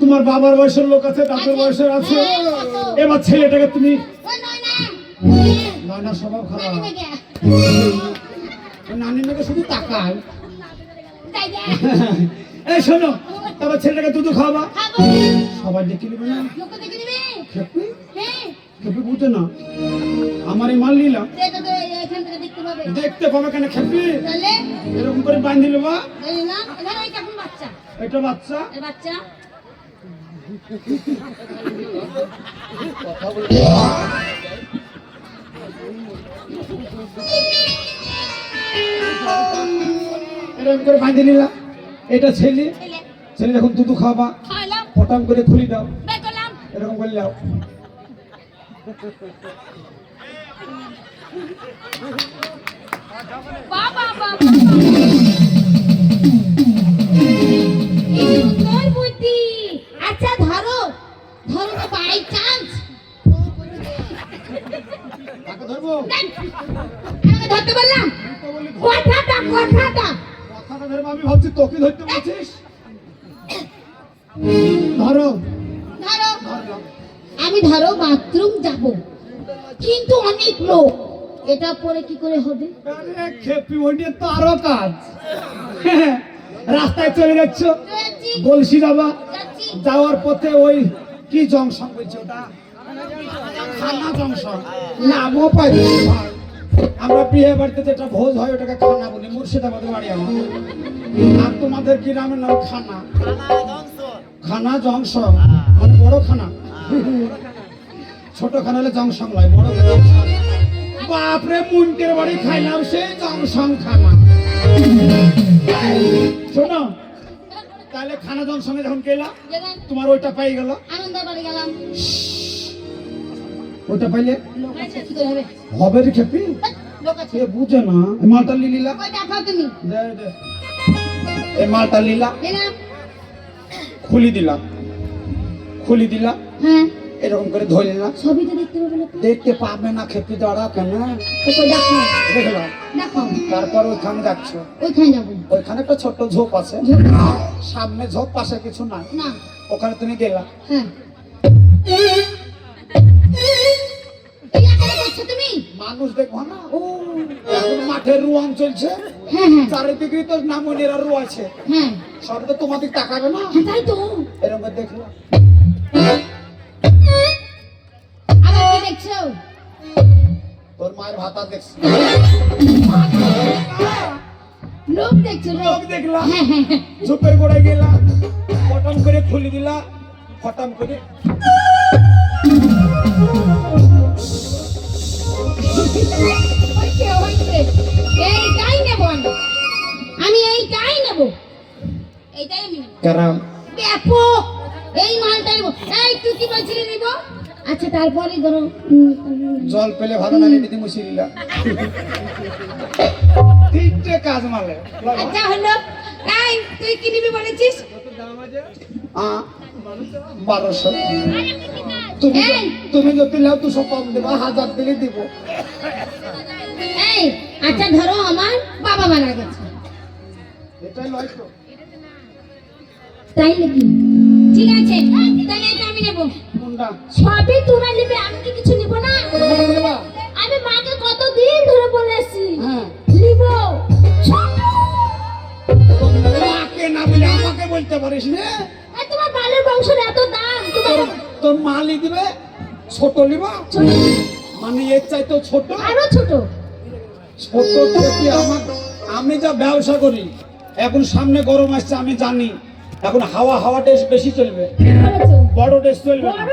তোমার বাবার বয়সের লোক আছে দাদুর বয়সের আছে। হ্যাঁ, এবার ছেলেটাকে তুমি নানা। স্বভাব খারাপ। নানি মেয়েকে শুধু তাকায়। এই শোনো তারপর ছেলেটাকে দুধ খাওয়াবা। সবাই ডেকে নেবে না। দেখে খেপি? হ্যাঁ। খেপি বুঝে না। আমার এই মাল নিলাম। দেখতে পাবে। কেন খেপি? এরকম করে বাঁধি নেবা। বাচ্চা? এটা বাচ্চা। বাচ্চা এরকম করে বাঁধি নিলাম। এটা ছেলে। ছেলে। যখন দুধ খাওয়াবা পটাম করে খুলি দাও। এরকম করে দাও বাবা বাবা। ধরবো? আমাকে ধরতে বললাম? কথাটা কথাটা। কথাটা ধরবো আমি ভাবছি তোকে ধরতে বলছিস? ধরো। ধরো। আমি ধরো বাথরুম যাব। কিন্তু অনেক লোক। এটা পরে কি করে হবে? আরে খেপি ওই তো আরও কাজ। রাস্তায় চলে যাচ্ছ। যাচ্ছি। গলসি যাবা যাওয়ার পথে ওই কি জংশন হয়েছে ওটা? খানা জংশন। নামও পাই ভাই। আমরা বিয়ে বাড়িতে যেটা ভোজ হয় ওটাকে খানা বলি। মুর্শিদাবাদের বাড়ি আমার। আর তোমাদের কি নামের নাম? খানা। খানা জংশন। মানে বড় খানা। ছোট খানা হলে জংশন লয় বড় খানা। বাপরে মুন্টের বাড়ি খাইলাম সেই জংশন খানা। শোনো তাহলে খানা জংশনে যখন গেলা যেখানে তোমার ওইটা পাই গেল। আনন্দ বাড়ি গেলাম। ওইটা পাইলে? আছে হবে? রে খেপি। আছে। বুঝে না। এই মালটা দে এই মালটা লিলা খুলি দিলাম খুলি দিলাম হ্যাঁ। এরকম করে ছবি তো দেখতে পাবে লোক দেখতে পাবে না খেপি দাঁড়া কেন? দেখলাম তারপর ওইখানে যাচ্ছ। ওইখানে যাব। ওইখানে একটা ছোট্ট ঝোপ আছে। সামনে ঝোপ পাশে কিছু না। ওখানে তুমি গেলা। হ্যাঁ। মানুষ দেখব না? ও এখন মাঠে রুয়ান চলছে চারিদিকে তো নামনিরা রুয়াছে। সব তো তোমাদের তাকাবে না? তাই তো। এরকম করে দেখল দেখছ? তোর মায়ের ভাতা দেখছি। লোক দেখছ লোক? দেখলা? হ্যাঁ হ্যাঁ হ্যাঁ। ঝোপের গোড়ায় গেলা ফটাম করে খুলি দিলা ফটাম করে। এইটাই নেব আমি আমি এইটাই নেব এইটাই আমি কারণ ব্যাপক এই মালটা নেব। এই তুই কি বলছিলি নেব? আচ্ছা তারপরে ধরো জল পেলে ভালো না দিদি মুছি দিলা তিনটে কাজ মারলে আচ্ছা হলো। এই তুই কি নিবি বলেছিস? বারোশো। তুমি তুমি যদি লাও দুশো কম দেবা হাজার দিলে দিব। এই আচ্ছা ধরো আমার বাবা মারা গেছে। এটাই লয় তো। তাই নাকি ঠিক আছে তাহলে এটা আমি নেব। সবই তোরা নেবে আমি কি কিছু নিব না? আমি মাকে কতদিন ধরে বলে আসছি? হ্যাঁ। নিব। মাকে না বলে আমাকে বলতে পারিস না তোমার বালের বংশের এত তোর- মালি দিবে ছোট লিবা মানে এর চাইতো ছোট? আরও ছোট। ছোট থেকে আমার? আমি যা ব্যবসা করি এখন সামনে গরম আসছে আমি জানি। এখন হাওয়া হাওয়া টেস্ট বেশি চলবে। বড় টেস্ট চলবে না।